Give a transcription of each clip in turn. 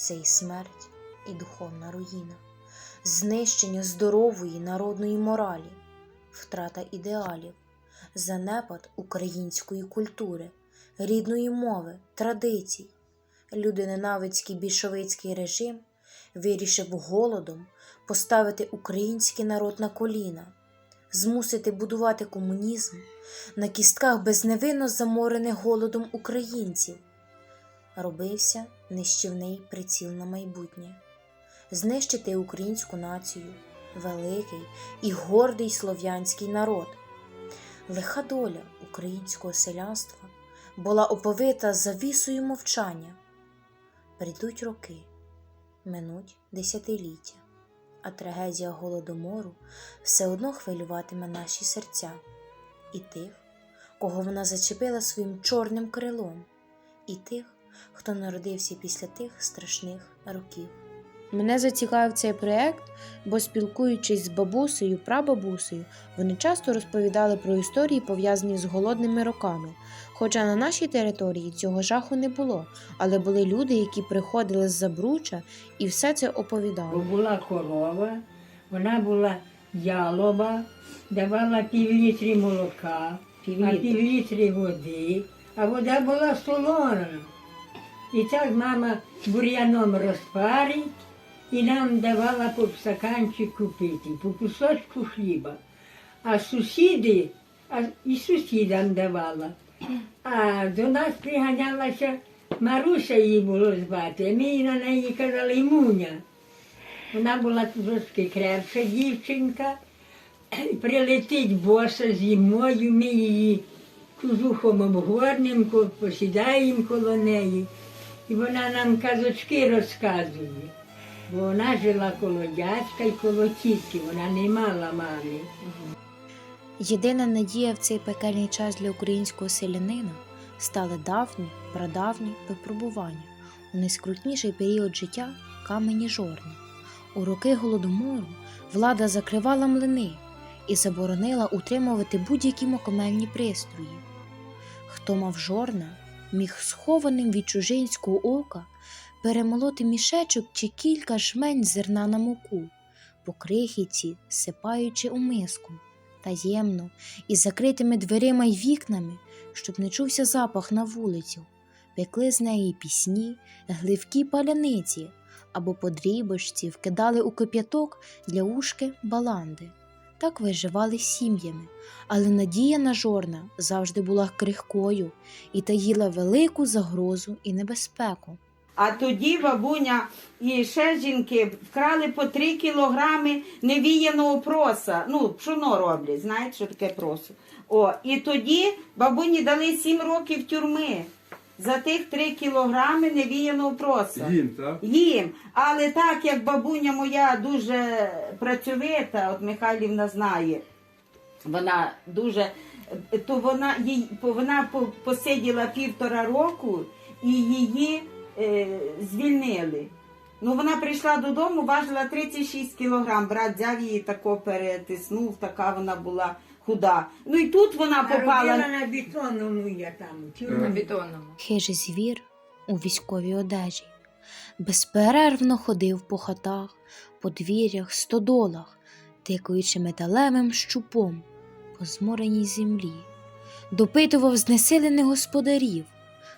Це і смерть, і духовна руїна, знищення здорової народної моралі, втрата ідеалів, занепад української культури, рідної мови, традицій. Людиненавицький більшовицький режим вирішив голодом поставити український народ на коліна, змусити будувати комунізм на кістках безневинно заморених голодом українців. Робився нищівний приціл на майбутнє, знищити українську націю, великий і гордий слов'янський народ. Лиха доля українського селянства була оповита завісою мовчання. Прийдуть роки, минуть десятиліття, а трагедія голодомору все одно хвилюватиме наші серця і тих, кого вона зачепила своїм чорним крилом, і тих, хто народився після тих страшних років. Мене зацікавив цей проєкт, бо спілкуючись з бабусею, прабабусею, вони часто розповідали про історії, пов'язані з голодними роками. Хоча на нашій території цього жаху не було, але були люди, які приходили з Забруча і все це Бо оповідали. була корова, вона була ялова, давала півлітрі молока, а півлітрі води, а вода була солона. І так мама бур'яном розпарить і нам давала по стаканчику пити, по кусочку хліба. А сусіди, а і сусідам давала. А до нас приганялася Маруся її було звати, ми на неї казали Муня. Вона була трошки крепша дівчинка, прилетить боса зимою, ми її кожухом обгорнемо, посідаємо коло неї. І вона нам казочки розказує. Бо вона жила коло дядька і коло тітки, вона не мала мами. Єдина надія в цей пекельний час для українського селянина стали давні, прадавні випробування у найскрутніший період життя камені жорни. У роки голодомору влада закривала млини і заборонила утримувати будь-які мокомельні пристрої. Хто мав жорна, міг схованим від чужинського ока перемолоти мішечок чи кілька жмень зерна на муку, по крихіці сипаючи у миску таємно і з закритими дверима й вікнами, щоб не чувся запах на вулицю, пекли з неї пісні, гливкі паляниці або по дрібочці вкидали у кип'яток для ушки баланди. Так виживали сім'ями, але надія на жорна завжди була крихкою і таїла велику загрозу і небезпеку. А тоді бабуня і ще жінки вкрали по три кілограми невіяного проса. Ну, пшоно роблять, знаєте, що таке просо. О, і тоді бабуні дали сім років тюрми за тих три кілограми невіяного проса. Їм, так? Їм. Але так як бабуня моя дуже працьовита, от Михайлівна знає, вона дуже, то вона, їй, вона посиділа півтора року і її е, звільнили. Ну, вона прийшла додому, важила 36 кілограм. Брат взяв її тако перетиснув, така вона була худа. Ну і тут вона попала. на бетонному я там. На бетонному. Хижий звір у військовій одежі, безперервно ходив по хатах, подвір'ях, стодолах, тикаючи металевим щупом по змореній землі, допитував знесилених господарів,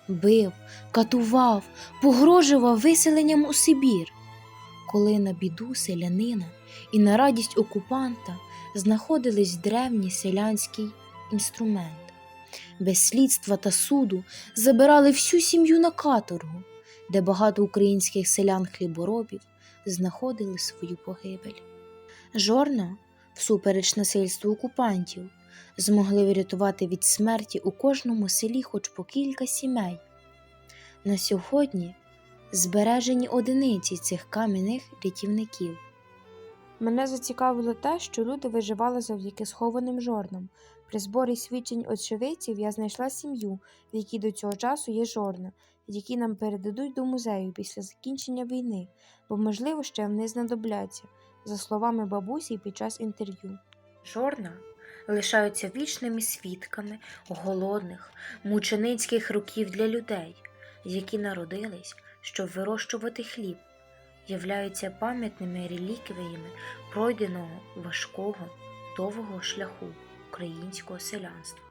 бив, катував, погрожував виселенням у Сибір. Коли на біду селянина і на радість окупанта знаходились древній селянський інструмент. Без слідства та суду забирали всю сім'ю на каторгу, де багато українських селян-хліборобів знаходили свою погибель. Жорна, всупереч насильству окупантів, змогли врятувати від смерті у кожному селі хоч по кілька сімей. На сьогодні збережені одиниці цих кам'яних рятівників. Мене зацікавило те, що люди виживали завдяки схованим жорнам. При зборі свідчень очевидців я знайшла сім'ю, в якій до цього часу є жорна, які нам передадуть до музею після закінчення війни, бо, можливо, ще вони знадобляться, за словами бабусі під час інтерв'ю. Жорна лишаються вічними свідками голодних, мученицьких років для людей, які народились щоб вирощувати хліб, являються пам'ятними реліквіями пройденого важкого довгого шляху українського селянства.